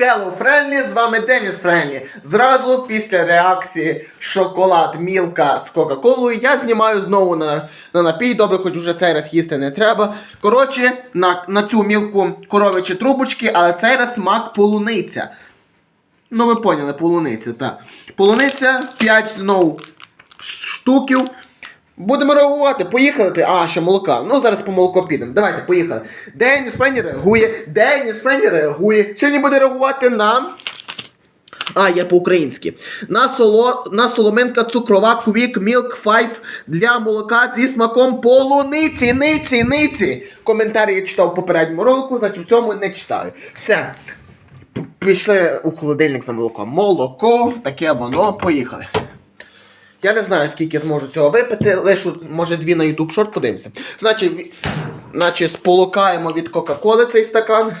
Hello Friendly, з вами Деніс Френлі. Зразу після реакції шоколад Мілка з Кока-Колою я знімаю знову на, на напій. Добре, хоч уже цей раз їсти не треба. Коротше, на, на цю мілку коровичі трубочки, але цей раз смак полуниця. Ну, ви поняли, полуниця, так. Полуниця 5 знову штуків. Будемо реагувати. Поїхали. ти? А, ще молока. Ну, зараз по молоко підемо. Давайте, поїхали. Деніс Френі реагує. Деніс Френі реагує. Сьогодні буде реагувати на. А, я по-українськи. На, соло... на соломинка цукрова Quick Milk 5 для молока зі смаком полуниці, ниці, ниці. Коментарі я читав в попередньому ролику, значить в цьому не читаю. Все. Пішли у холодильник за молоком. Молоко, таке воно, поїхали. Я не знаю, скільки зможу цього випити, лише може дві на YouTube шорт подивимося. Значить, значить сполукаємо від Кока-Коли цей стакан.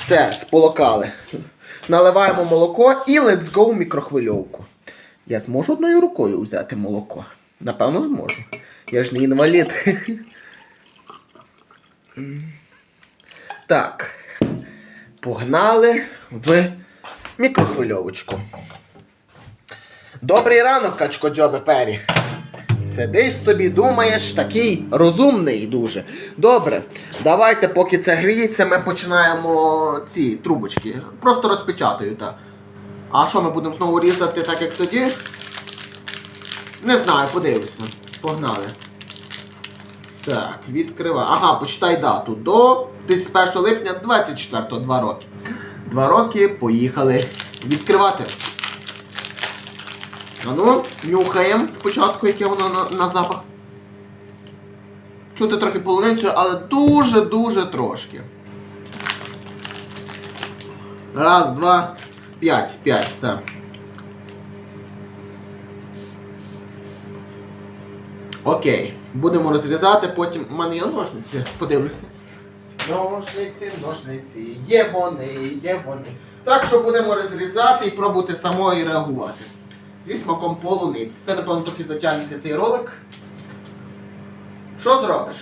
Все, сполокали. Наливаємо молоко і let's go в мікрохвильовку. Я зможу одною рукою взяти молоко? Напевно, зможу. Я ж не інвалід. Так. Погнали в мікрохвильовочку. Добрий ранок, качкодзьоби пері. Сидиш собі, думаєш, такий розумний дуже. Добре, давайте, поки це гріється, ми починаємо ці трубочки. Просто розпечатаю, так. А що ми будемо знову різати, так як тоді? Не знаю, подивлюся. Погнали. Так, відкриваю. Ага, почитай дату. До 31 липня 24 два роки. Два роки, поїхали відкривати. А ну, нюхаємо спочатку, яке воно на, на запах. Чути трохи полуницю, але дуже-дуже трошки. Раз, два, п'ять, п'ять, так. Окей, будемо розрізати, потім. У мене є ножниці, подивлюся. Ножниці, ножниці, є вони, є вони. Так що будемо розрізати і пробувати самої реагувати. Зі смаком полуниць. Це, напевно, трохи затягнеться цей ролик. Що зробиш?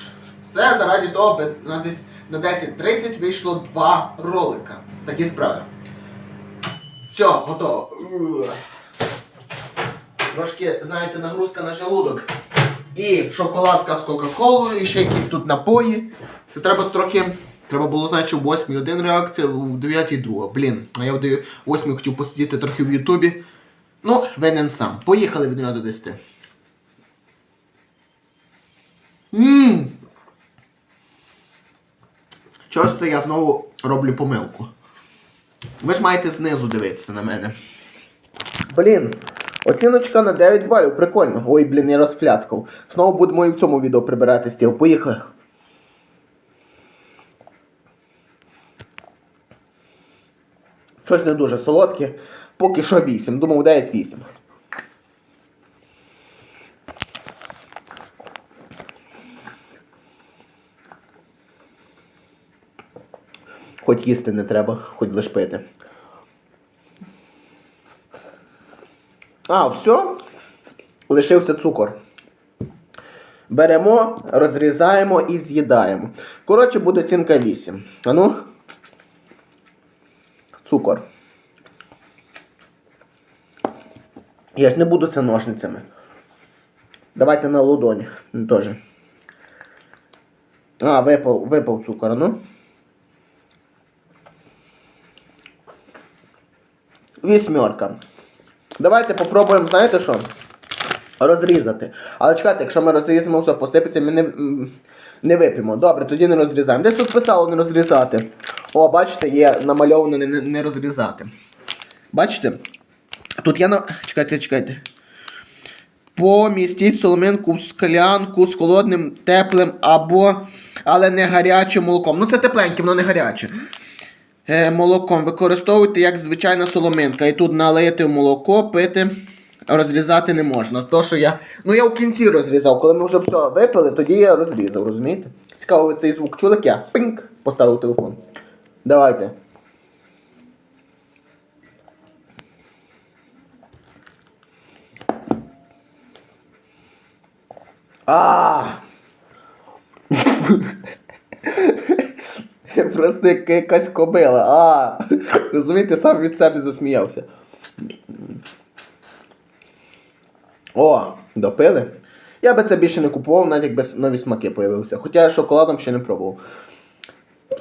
Все заради того, аби на десь на 10.30 вийшло два ролика. Такі справи. Все, готово. Трошки, знаєте, нагрузка на желудок. І шоколадка з Кока-Колою, і ще якісь тут напої. Це треба трохи. Треба було, значить, в 8 один реакція, у 9 друга. Блін, а я в 8 хотів посидіти трохи в Ютубі. Ну, винен сам. Поїхали від 1 до 10. Ммм. Чого ж це я знову роблю помилку? Ви ж маєте знизу дивитися на мене. Блін, оціночка на 9 балів, прикольно. Ой, блін, я розфляцкав. Знову будемо і в цьому відео прибирати стіл. Поїхали. Щось не дуже солодке. Поки що 8. Думав 9-8. Хоч їсти не треба, хоч лиш пити. А, все. Лишився цукор. Беремо, розрізаємо і з'їдаємо. Коротше, буде оцінка 8. А ну. Цукор. Я ж не буду це ножницями. Давайте на ладоні. Теж. А, випав, випав цукор, ну. Вісьмерка. Давайте попробуємо, знаєте що? Розрізати. Але чекайте, якщо ми розрізаємо все, посипеться, ми не, не вип'ємо. Добре, тоді не розрізаємо. Десь тут писало не розрізати. О, бачите, є намальовано не, не, розрізати. Бачите? Тут я на. Чекайте, чекайте. Помістіть соломинку в склянку з холодним, теплим або але не гарячим молоком. Ну це тепленьке, воно не гаряче. Е, молоком використовуйте як звичайна соломинка. І тут налити молоко, пити, розрізати не можна. То, що я. Ну я в кінці розрізав. Коли ми вже все випили, тоді я розрізав, розумієте? Цікаво, ви цей звук чули, як я пинк поставив телефон. Давайте. А. Просто як якась кобила. А, розумієте, сам від себе засміявся. О, допили. Я би це більше не купував, навіть якби нові смаки появилися. Хоча я шоколадом ще не пробував.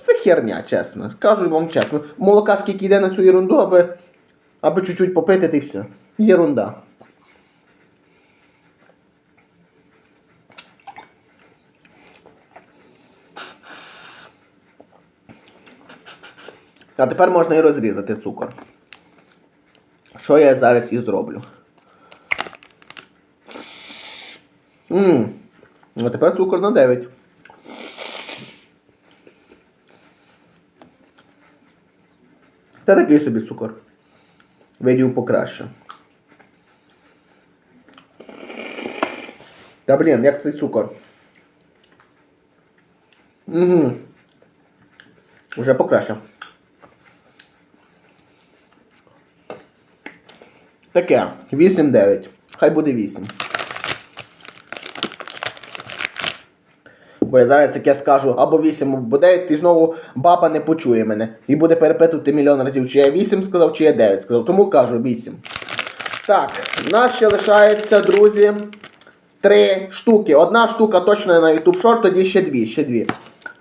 Це херня, чесно. Скажу вам чесно. Молока скільки йде на цю ерунду, аби, аби чуть-чуть попити, й все. Єрунда. А тепер можна і розрізати цукор. Що я зараз і зроблю. Ммм. А тепер цукор на 9. Та такий собі цукор. Видів покраще. Та блін, як цей цукор. Угу. Уже покраще. Таке. 8-9. Хай буде 8. Бо я зараз таке скажу або 8, або 9, і знову баба не почує мене. І буде перепитувати мільйон разів, чи я 8 сказав, чи я 9 сказав. Тому кажу 8. Так, в нас ще лишається, друзі, три штуки. Одна штука точно на YouTube Short, тоді ще дві, ще дві.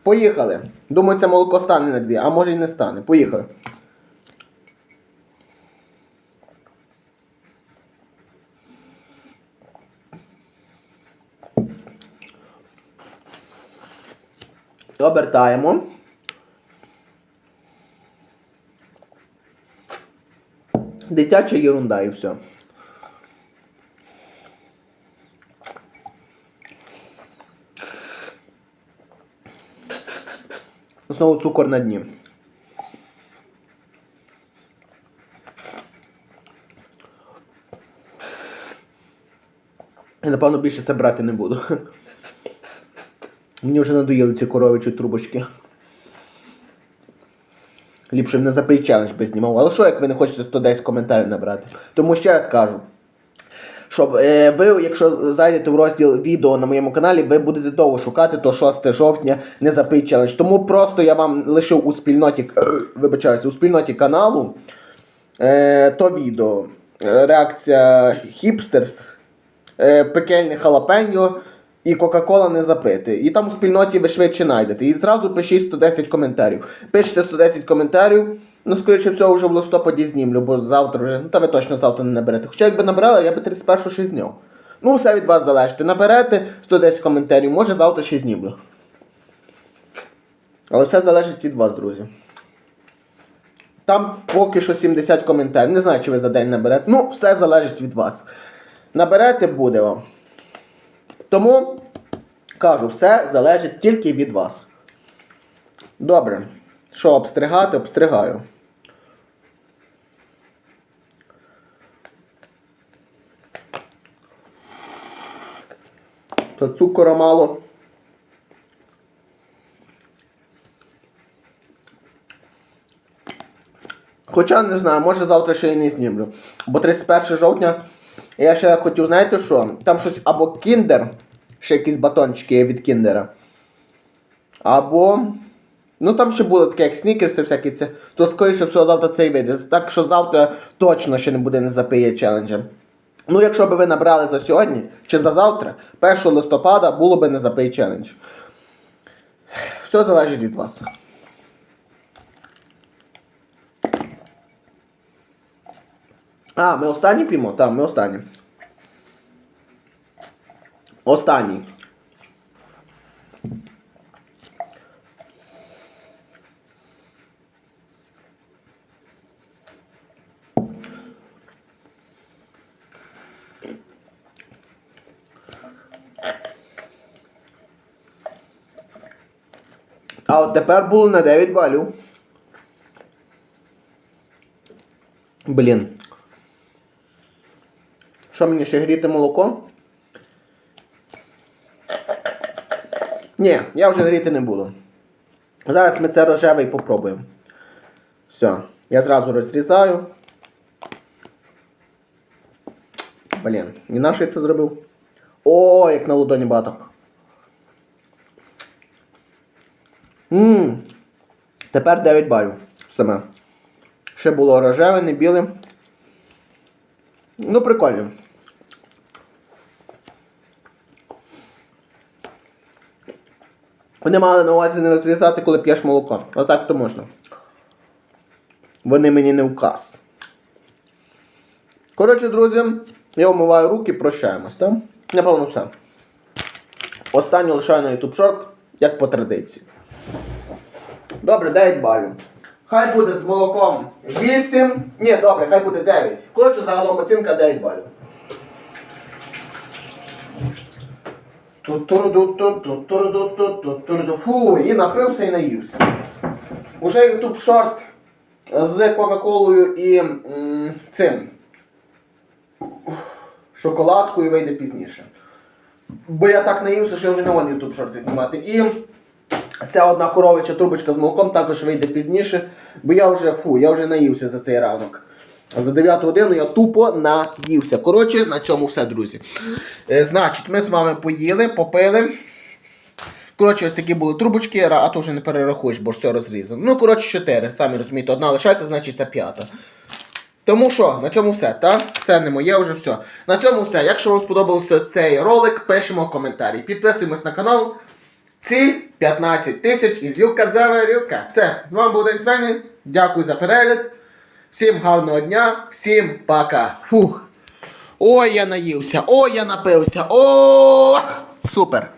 Поїхали. Думаю, це молоко стане на дві, а може і не стане. Поїхали. Обертаємо. Дитяча ерунда і все. Знову цукор на дні. Я напевно більше це брати не буду. Мені вже надоїли ці коровичі трубочки. Ліпше б не запий челендж би знімав. Але що, як ви не хочете 110 коментарів набрати? Тому ще раз кажу. Щоб е, ви, якщо зайдете в розділ відео на моєму каналі, ви будете довго шукати то 6 жовтня не запий челендж. Тому просто я вам лишив у спільноті, вибачаюся, у спільноті каналу е, то відео. Е, Реакція хіпстерс, е, пекельне халапеньо і Кока-Кола не запити. І там у спільноті ви швидше знайдете. І зразу пишіть 110 коментарів. Пишете 110 коментарів. Ну, скоріше всього, вже в листопаді знімлю, бо завтра вже. Ну, та ви точно завтра не наберете. Хоча якби набрали, я би 31 ще зняв. Ну, все від вас залежить. Наберете 110 коментарів, може завтра ще знімлю. Але все залежить від вас, друзі. Там поки що 70 коментарів. Не знаю, чи ви за день наберете. Ну, все залежить від вас. Наберете, буде вам. Тому кажу, все залежить тільки від вас. Добре. Що, обстригати, обстригаю. То цукора мало. Хоча не знаю, може завтра ще й не знімлю. Бо 31 жовтня я ще хотів, знаєте що? Там щось або кіндер, ще якісь батончики є від кіндера. Або. Ну там ще було таке, як снікерси, всякі це. То скоріше всього завтра це і вийде. Так що завтра точно ще не буде не запиє челенджа. Ну, якщо б ви набрали за сьогодні чи за завтра, 1 листопада було б не запий челендж. Все залежить від вас. А, ми останні п'ємо? Так, ми останні. Останній. А от тепер було на 9 балів. Блін. Що мені ще гріти молоко? Ні, я вже гріти не буду. Зараз ми це рожеве і попробуємо. Все, я зразу розрізаю. Блін, і на що я це зробив? О, як на ладоні багато. Ммм. Тепер 9 балів. Саме. Ще було рожеве, не біле. Ну, прикольно. Вони мали на увазі не розрізати, коли п'єш молоко. А так то можна. Вони мені не указ. Коротше, друзі, я вмиваю руки, прощаємось, так? Напевно, все. Останню лишаю на YouTube шорт, як по традиції. Добре, 9 балів. Хай буде з молоком 8. Ні, добре, хай буде 9. Коротше, загалом оцінка 9 балів. Фу, і напився і наївся. Уже YouTube шорт з Кока-Колою і цим шоколадкою вийде пізніше. Бо я так наївся, що я вже не можу YouTube шорти знімати. І ця одна коровича трубочка з молоком також вийде пізніше, бо я вже фу, я вже наївся за цей ранок. За 9 годину я тупо наївся. Коротше, на цьому все, друзі. Е, значить, ми з вами поїли, попили. Коротше, ось такі були трубочки, а то вже не перерахуєш, бо все розрізано. Ну, коротше, 4, самі розумієте, одна лишається, значить це п'ята. Тому що, на цьому все, так? Це не моє вже все. На цьому все. Якщо вам сподобався цей ролик, пишемо коментарі. Підписуємось на канал. Ці 15 тисяч із Люка Заверюка. Все, з вами був День Свені. Дякую за перегляд. Всім гарного дня, всім пока. Фух. Ой, я наївся, ой, я напився. О! Супер!